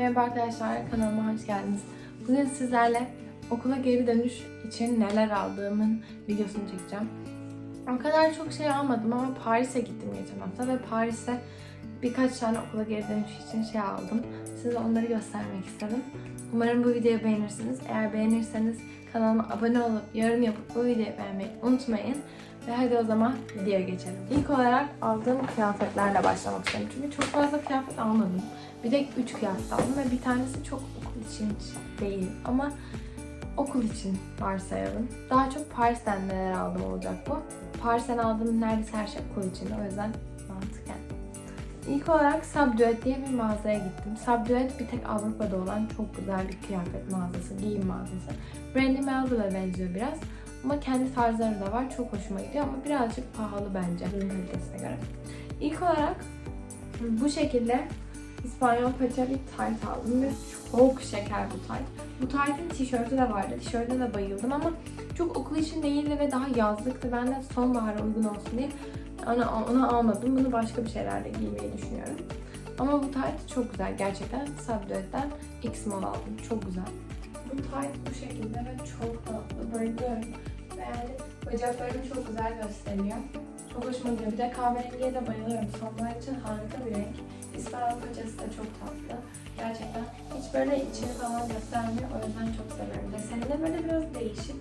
Merhaba arkadaşlar, kanalıma hoş geldiniz. Bugün sizlerle okula geri dönüş için neler aldığımın videosunu çekeceğim. O kadar çok şey almadım ama Paris'e gittim geçen hafta ve Paris'e birkaç tane okula geri dönüş için şey aldım. Size onları göstermek istedim. Umarım bu videoyu beğenirsiniz. Eğer beğenirseniz kanalıma abone olup yorum yapıp bu videoyu beğenmeyi unutmayın. Ve hadi o zaman videoya geçelim. İlk olarak aldığım kıyafetlerle başlamak istedim. Çünkü çok fazla kıyafet almadım. Bir tek 3 kıyafet aldım ve bir tanesi çok okul için değil ama okul için varsayalım. Daha çok Paris'ten neler aldım olacak bu. Paris'ten aldığım neredeyse her şey okul için. O yüzden mantıken. İlk olarak Subduet diye bir mağazaya gittim. Subduet bir tek Avrupa'da olan çok güzel bir kıyafet mağazası, giyim mağazası. Brandy Melville'a benziyor biraz. Ama kendi tarzları da var. Çok hoşuma gidiyor ama birazcık pahalı bence ürün kalitesine göre. İlk olarak bu şekilde İspanyol paça bir tayt aldım ve çok şeker bu tayt. Bu taytın tişörtü de vardı. Tişörte de bayıldım ama çok okul için değildi ve daha yazlıktı. Ben de sonbahara uygun olsun diye ona, ona almadım. Bunu başka bir şeylerle giymeyi düşünüyorum. Ama bu tayt çok güzel gerçekten. Subduet'ten X mol aldım. Çok güzel. Bu tayt bu şekilde ve çok tatlı. Bayılıyorum. Yani bacaklarını çok güzel gösteriyor. Çok hoşuma gidiyor. Bir de kahverengiye de bayılıyorum. Sonbahar için harika bir renk. İspanyol paçası da çok tatlı. Gerçekten hiç böyle içini falan göstermiyor. O yüzden çok seviyorum. Deseni de böyle biraz değişik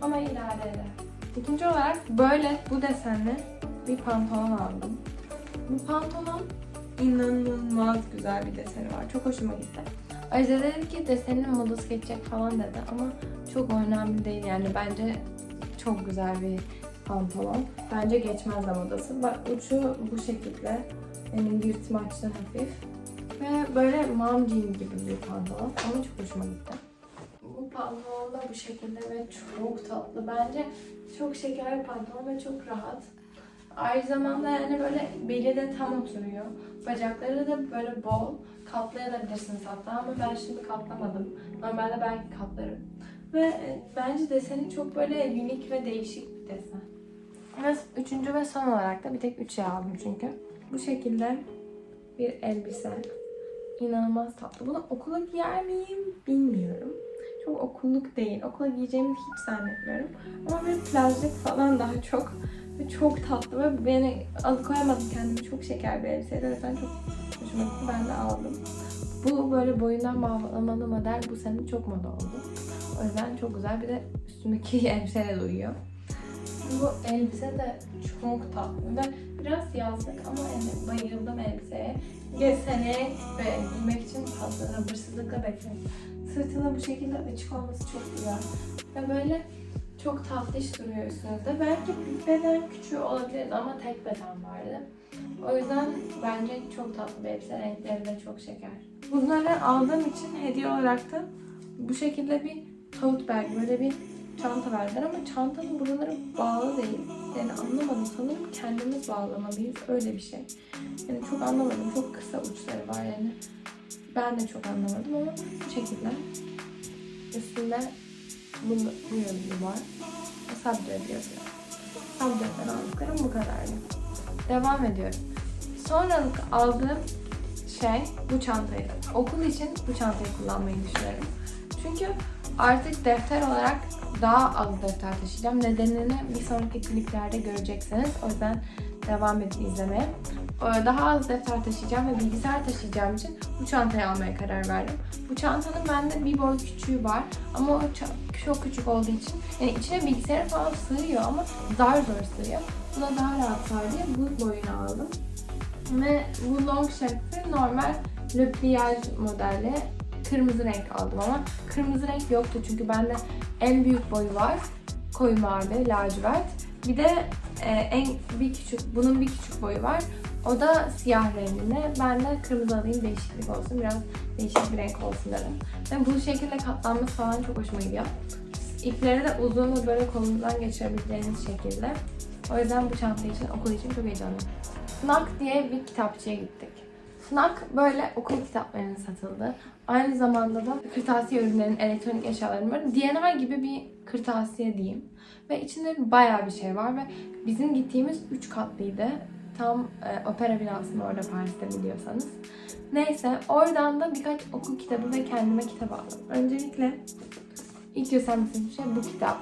ama idare eder. İkinci olarak böyle bu desenli bir pantolon aldım. Bu pantolon inanılmaz güzel bir deseni var. Çok hoşuma gitti. Ayrıca dedi ki desenin modası geçecek falan dedi ama çok önemli değil yani bence çok güzel bir pantolon. Bence geçmez de modası. Bak uçu bu şekilde. Yani yırtmaçlı hafif. Ve böyle mom jean gibi bir pantolon ama çok hoşuma gitti. Bu pantolon da bu şekilde ve çok tatlı. Bence çok şeker pantolon ve çok rahat. Aynı zamanda yani böyle beli de tam oturuyor. Bacakları da böyle bol. Katlayabilirsiniz hatta ama ben şimdi katlamadım. Normalde belki katlarım. Ve e, bence deseni çok böyle unik ve değişik bir desen. Ve üçüncü ve son olarak da bir tek üç şey aldım çünkü. Bu şekilde bir elbise. İnanılmaz tatlı. Bunu okula giyer miyim bilmiyorum. Çok okulluk değil. Okula giyeceğimi hiç zannetmiyorum. Ama böyle plajlık falan daha çok. Ve çok tatlı ve beni alıkoyamadım kendimi. Çok şeker bir elbiseydi. O yüzden çok hoşuma gitti. Ben de aldım. Bu böyle boyundan bağlamalı model bu sene çok moda oldu. O yüzden çok güzel. Bir de üstümdeki elbiseyle de uyuyor. Bu elbise de çok tatlı ve biraz yazlık ama yani bayıldım elbiseye. Desene ve giymek için fazla sabırsızlıkla bekliyorum. Sırtına bu şekilde açık olması çok güzel. Ve böyle çok tatlış duruyor üstünüzde. Belki bir beden küçüğü olabilirdi ama tek beden vardı. O yüzden bence çok tatlı bir elbise. Renkleri de çok şeker. Bunları aldığım için hediye olarak da bu şekilde bir tote bag, böyle bir çanta verdiler ama çantanın buraları bağlı değil. Yani anlamadım. Sanırım kendimiz bağlamalıyız. Öyle bir şey. Yani çok anlamadım. Çok kısa uçları var yani. Ben de çok anlamadım ama bu şekilde. Üstünde bu, bu yazı var. Subdued yazıyor. Subdued'den aldıklarım bu kadardı. Devam ediyorum. Sonralık aldığım şey bu çantaydı. Okul için bu çantayı kullanmayı düşünüyorum. Çünkü artık defter olarak daha az defter taşıyacağım. Nedenini bir sonraki kliplerde göreceksiniz. O yüzden devam edin izlemeye. Ee, Daha az defter taşıyacağım ve bilgisayar taşıyacağım için bu çantayı almaya karar verdim. Bu çantanın bende bir boy küçüğü var ama o çok küçük olduğu için yani içine bilgisayar falan sığıyor ama zar zor sığıyor. Buna daha rahat sığar diye bu boyunu aldım. Ve bu long shape'ı normal Le Pliage modeli kırmızı renk aldım ama kırmızı renk yoktu çünkü bende en büyük boyu var. Koyu mavi, lacivert. Bir de e, en bir küçük, bunun bir küçük boyu var. O da siyah renginde. Ben de kırmızı alayım değişiklik olsun. Biraz değişik bir renk olsun dedim. Ve bu şekilde katlanması falan çok hoşuma gidiyor. İpleri de uzun ve böyle kolunuzdan geçirebileceğiniz şekilde. O yüzden bu çanta için, okul için çok heyecanlıyım. Fnac diye bir kitapçıya gittik. Fnac böyle okul kitaplarının satıldığı, aynı zamanda da kırtasiye ürünlerin, elektronik eşyaların var. DNR gibi bir kırtasiye diyeyim. Ve içinde bayağı bir şey var ve bizim gittiğimiz 3 katlıydı. Tam e, opera binasının orada Paris'te biliyorsanız. Neyse oradan da birkaç okul kitabı ve kendime kitap aldım. Öncelikle ilk göstermek istediğim şey bu kitap.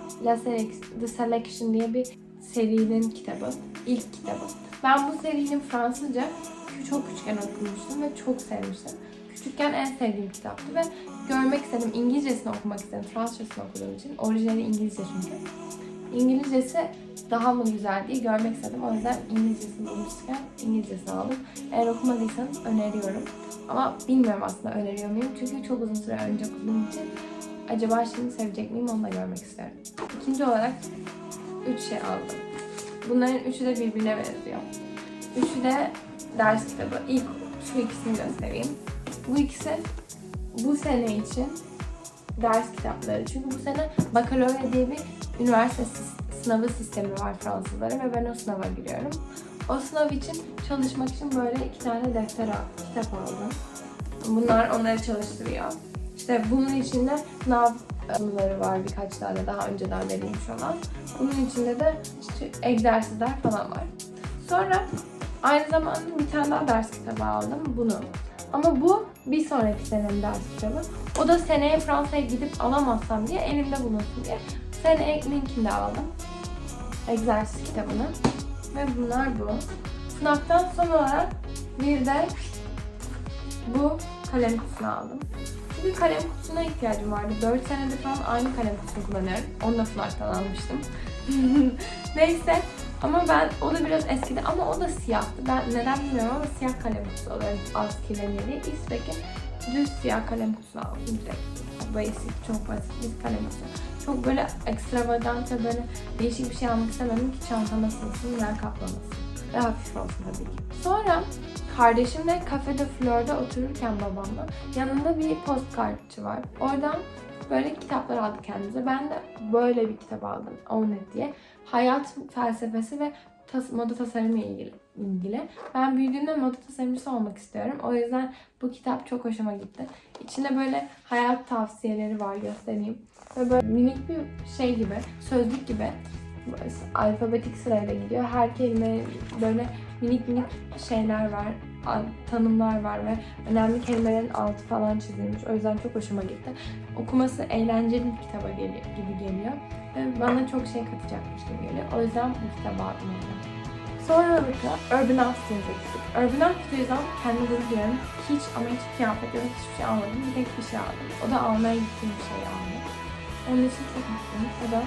The Selection diye bir serinin kitabı. İlk kitabı. Ben bu serinin Fransızca çok küçükken okumuştum ve çok sevmiştim. Küçükken en sevdiğim kitaptı ve görmek istedim. İngilizcesini okumak istedim. Fransızcasını okuduğum için. Orijinali İngilizce çünkü. İngilizcesi daha mı güzel diye görmek istedim. O yüzden İngilizcesini bulmuşken İngilizcesini aldım. Eğer okumadıysanız öneriyorum. Ama bilmiyorum aslında öneriyor muyum. Çünkü çok uzun süre önce okuduğum için acaba şimdi sevecek miyim onu da görmek istiyorum. İkinci olarak üç şey aldım. Bunların üçü de birbirine benziyor. Üçü de ders kitabı. İlk şu ikisini göstereyim. Bu ikisi bu sene için ders kitapları. Çünkü bu sene bakalorya diye bir üniversite sınavı sistemi var Fransızlara ve ben o sınava giriyorum. O sınav için çalışmak için böyle iki tane defter kitap aldım. Bunlar onları çalıştırıyor. İşte bunun içinde sınav konuları var birkaç tane daha önceden verilmiş olan. Bunun içinde de işte egzersizler falan var. Sonra aynı zamanda bir tane daha ders kitabı aldım. Bunu. Ama bu bir sonraki senenin ders kitabı. O da seneye Fransa'ya gidip alamazsam diye elimde bulunsun diye seneye linkini aldım. Egzersiz kitabını. Ve bunlar bu. Sınavdan son olarak bir de bu kalem kutusunu aldım. Çünkü kalem kutusuna ihtiyacım vardı. 4 senedir falan aynı kalem kutusunu kullanıyorum. Onu da Fnac'tan almıştım. Neyse ama ben o da biraz eskidi ama o da siyahtı. Ben neden bilmiyorum ama siyah kalem kutusu alıyorum az kirleniyor diye. Xpec'in düz siyah kalem kutusunu aldım direkt. Basic, çok basit bir kalem kutusu. Çok böyle ekstravagant ve böyle değişik bir şey almak istemedim ki çantama sığsın, yer kaplamasın. Ve hafif olsun tabii ki. Sonra kardeşimle kafede Flor'da otururken babamla yanında bir postkartçı var. Oradan böyle kitaplar aldı kendimize. Ben de böyle bir kitap aldım. Own It diye. Hayat felsefesi ve tas- moda tasarımı ilgili, ilgili. Ben büyüdüğümde moda tasarımcısı olmak istiyorum. O yüzden bu kitap çok hoşuma gitti. İçinde böyle hayat tavsiyeleri var göstereyim. Ve böyle minik bir şey gibi, sözlük gibi alfabetik sırayla gidiyor. Her kelime böyle minik minik şeyler var, tanımlar var ve önemli kelimelerin altı falan çizilmiş. O yüzden çok hoşuma gitti. Okuması eğlenceli bir kitaba gibi geliyor. Ve bana çok şey katacakmış gibi geliyor. O yüzden bu aldım. oradan. Sonralıkla Urban Outfit'e gittik. Urban Outfit'ten kendi duyuyorum. Hiç ama hiç kıyafet ya hiçbir şey almadım. Bir tek bir şey aldım. O da almaya gittiğim bir şey aldım. Onun için çok mutluyum. O da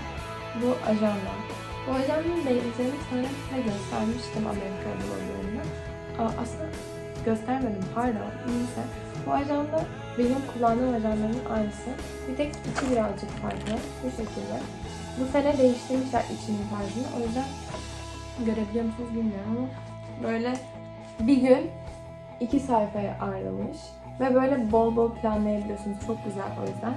bu ajanda. Bu ajandanın benzerini sanırım size göstermiştim Amerika bloglarında. Aa, aslında göstermedim pardon. Neyse. Bu ajanda benim kullandığım ajandanın aynısı. Bir tek içi birazcık farklı. Bu şekilde. Bu sene değiştirmişler içinin tarzını. O yüzden görebiliyor musunuz bilmiyorum ama böyle bir gün iki sayfaya ayrılmış. Ve böyle bol bol planlayabiliyorsunuz. Çok güzel o yüzden.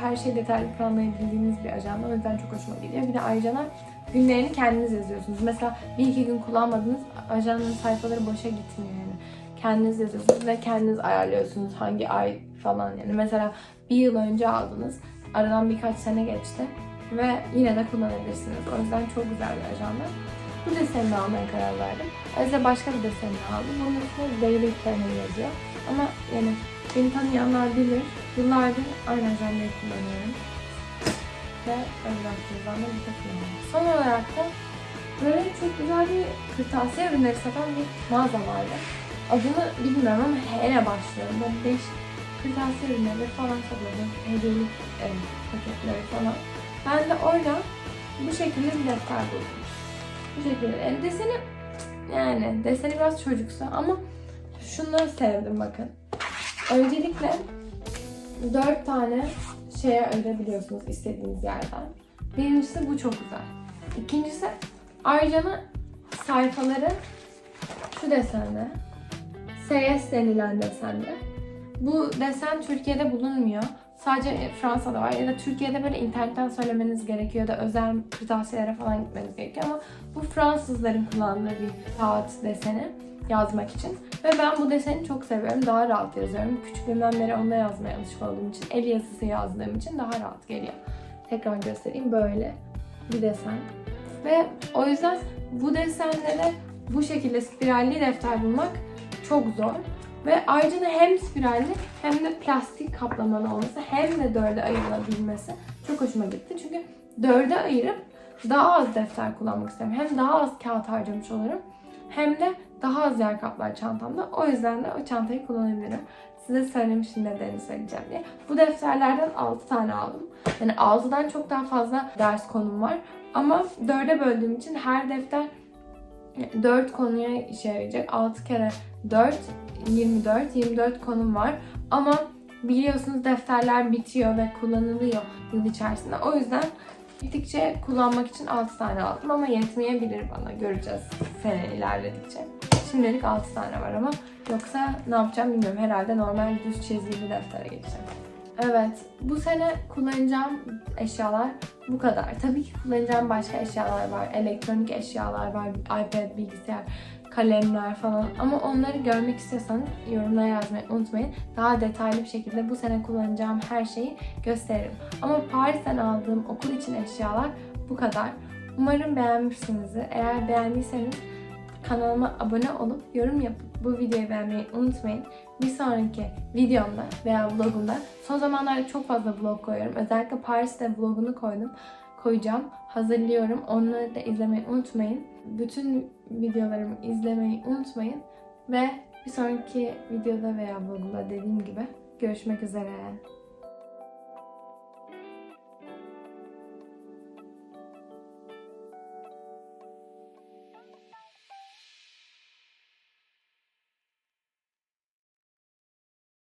Her şeyi detaylı planlayabildiğiniz bir ajanda. O yüzden çok hoşuma gidiyor. Bir de ayrıca da günlerini kendiniz yazıyorsunuz. Mesela bir iki gün kullanmadınız. Ajandanın sayfaları boşa gitmiyor yani. Kendiniz yazıyorsunuz ve kendiniz ayarlıyorsunuz hangi ay falan yani. Mesela bir yıl önce aldınız. Aradan birkaç sene geçti. Ve yine de kullanabilirsiniz. O yüzden çok güzel bir ajanda. Bu desenini almaya karar verdim. Öyleyse başka bir desenini aldım. Bunun üstüne daily planner yazıyor. Ama yani beni tanıyanlar bilir. Yıllardır aynı ajandayı kullanıyorum. Ve baktığınızdan da bir takıyorum. Son olarak da böyle çok güzel bir kırtasiye ürünleri satan bir mağaza vardı. Adını bilmiyorum ama hele başlıyorum. Böyle değişik kırtasiye ürünleri falan satıyordu. Hediyelik e, paketleri falan. Ben de orada bu şekilde bir defter buldum. Bu şekilde. Yani deseni yani deseni biraz çocuksu ama şunları sevdim bakın. Öncelikle dört tane şeye ayırabiliyorsunuz istediğiniz yerden. Birincisi bu çok güzel. İkincisi Arcan'ın sayfaları şu desende. CS denilen desende. Bu desen Türkiye'de bulunmuyor. Sadece Fransa'da var ya da Türkiye'de böyle internetten söylemeniz gerekiyor da özel kırtasiyelere falan gitmeniz gerekiyor ama bu Fransızların kullandığı bir kağıt deseni yazmak için. Ve ben bu deseni çok seviyorum. Daha rahat yazıyorum. Küçüklüğümden beri onunla yazmaya alışık olduğum için, el yazısı yazdığım için daha rahat geliyor. Tekrar göstereyim. Böyle bir desen. Ve o yüzden bu desenlere bu şekilde spiralli defter bulmak çok zor. Ve ayrıca hem spiralli hem de plastik kaplamalı olması hem de dörde ayrılabilmesi çok hoşuma gitti. Çünkü dörde ayırıp daha az defter kullanmak isterim. Hem daha az kağıt harcamış olurum hem de daha az yer kaplar çantamda. O yüzden de o çantayı kullanabilirim. Size söylemiştim nedenini söyleyeceğim diye. Bu defterlerden 6 tane aldım. Yani 6'dan çok daha fazla ders konum var. Ama 4'e böldüğüm için her defter 4 konuya işe yarayacak. 6 kere 4, 24. 24 konum var. Ama biliyorsunuz defterler bitiyor ve kullanılıyor yıl içerisinde. O yüzden gittikçe kullanmak için 6 tane aldım ama yetmeyebilir bana. Göreceğiz sene ilerledikçe. Şimdilik 6 tane var ama yoksa ne yapacağım bilmiyorum. Herhalde normal düz çizgili deftere geçeceğim. Evet, bu sene kullanacağım eşyalar bu kadar. Tabii ki kullanacağım başka eşyalar var. Elektronik eşyalar var, iPad, bilgisayar, kalemler falan. Ama onları görmek istiyorsanız yorumlara yazmayı unutmayın. Daha detaylı bir şekilde bu sene kullanacağım her şeyi gösteririm. Ama Paris'ten aldığım okul için eşyalar bu kadar. Umarım beğenmişsinizdir. Eğer beğendiyseniz kanalıma abone olup yorum yapıp bu videoyu beğenmeyi unutmayın. Bir sonraki videomda veya vlogumda son zamanlarda çok fazla vlog koyuyorum. Özellikle Paris'te vlogunu koydum. Koyacağım. Hazırlıyorum. Onları da izlemeyi unutmayın. Bütün videolarımı izlemeyi unutmayın. Ve bir sonraki videoda veya vlogumda dediğim gibi görüşmek üzere.